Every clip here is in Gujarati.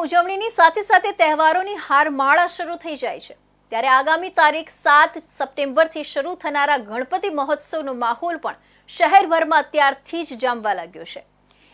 ઉજવણીની સાથે સાથે તહેવારોની હારમાળા શરૂ થઈ જાય છે. ત્યારે આગામી તારીખ સાત સપ્ટેમ્બરથી શરૂ થનારા ગણપતિ મહોત્સવનો માહોલ પણ શહેરભરમાં અત્યારથી જ જામવા લાગ્યો છે.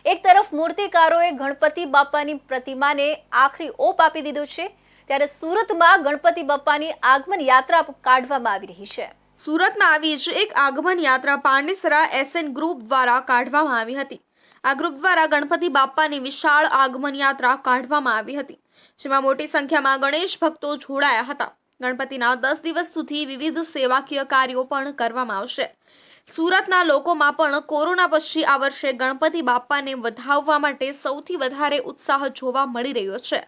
એક તરફ મૂર્તિકારોએ ગણપતિ બાપાની પ્રતિમાને આખરી ઓપ આપી દીધો છે, ત્યારે સુરતમાં ગણપતિ બાપાની આગમન યાત્રા કાઢવામાં આવી રહી છે. સુરતમાં આવી જ એક આગમન યાત્રા પાંડેસરા એસએન ગ્રુપ દ્વારા કાઢવામાં આવી હતી. આ ગ્રુપ દ્વારા ગણપતિ બાપ્પાની વિશાળ આગમન યાત્રા કાઢવામાં આવી હતી, જેમાં મોટી સંખ્યામાં ગણેશ ભક્તો જોડાયા હતા. ગણપતિના દસ દિવસ સુધી વિવિધ સેવાકીય કાર્યો પણ કરવામાં આવશે. સુરતના લોકોમાં પણ કોરોના પછી આ વર્ષે ગણપતિ બાપ્પાને વધાવવા માટે સૌથી વધારે ઉત્સાહ જોવા મળી રહ્યો છે.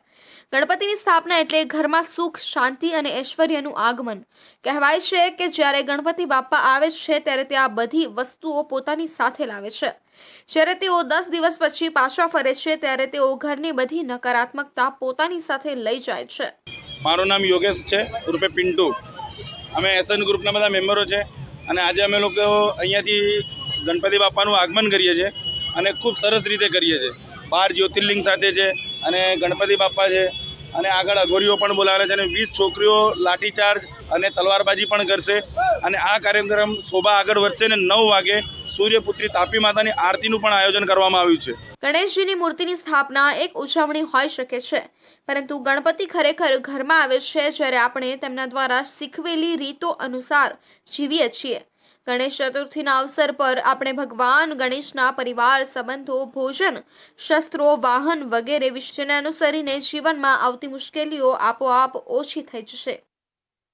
ગણપતિની સ્થાપના એટલે ઘરમાં સુખ, શાંતિ અને ઐશ્વર્યનું આગમન. કહેવાય છે કે જ્યારે ગણપતિ બાપ્પા આવે છે ત્યારે તે આ બધી વસ્તુઓ પોતાની સાથે લાવે છે. જ્યારે તેઓ દસ દિવસ પછી પાછા ફરે છે ત્યારે તેઓ ઘરની બધી નકારાત્મકતા પોતાની સાથે લઈ જાય છે. મારું નામ યોગેશ છે રૂપે પિન્ટુ. અમે એસએન ગ્રુપના બધા મેમ્બરો છે. અને આજે અમે લોકો અહીંયાથી ગણપતિ બાપાનું આગમન કરીએ છીએ અને ખૂબ સરસ રીતે કરીએ છીએ. બાર જ્યોતિર્લિંગ સાથે છે અને ગણપતિ બાપા છે અને આગળ અઘોરીઓ પણ બોલાવે છે અને વીસ છોકરીઓ લાઠીચાર્જ અને તલવારબાજી પણ કરશે. અને આ કાર્યક્રમ શોભા આગળ વધશે અને નવ વાગે સૂર્યપુત્રી તાપી માતાની આરતીનું પણ આયોજન કરવામાં આવ્યું છે. ગણેશજીની મૂર્તિની સ્થાપના એક ઉજવણી હોઈ શકે છે, પરંતુ ગણપતિ ખરેખર ઘરમાં આવે છે જ્યારે આપણે તેમના દ્વારા શીખવેલી રીતો અનુસાર જીવીએ છીએ. ગણેશ ચતુર્થીના અવસર પર આપણે ભગવાન ગણેશના પરિવાર, સંબંધો, ભોજન, શસ્ત્રો, વાહન વગેરે વિશ્વને અનુસરીને જીવનમાં આવતી મુશ્કેલીઓ આપોઆપ ઓછી થઈ જશે.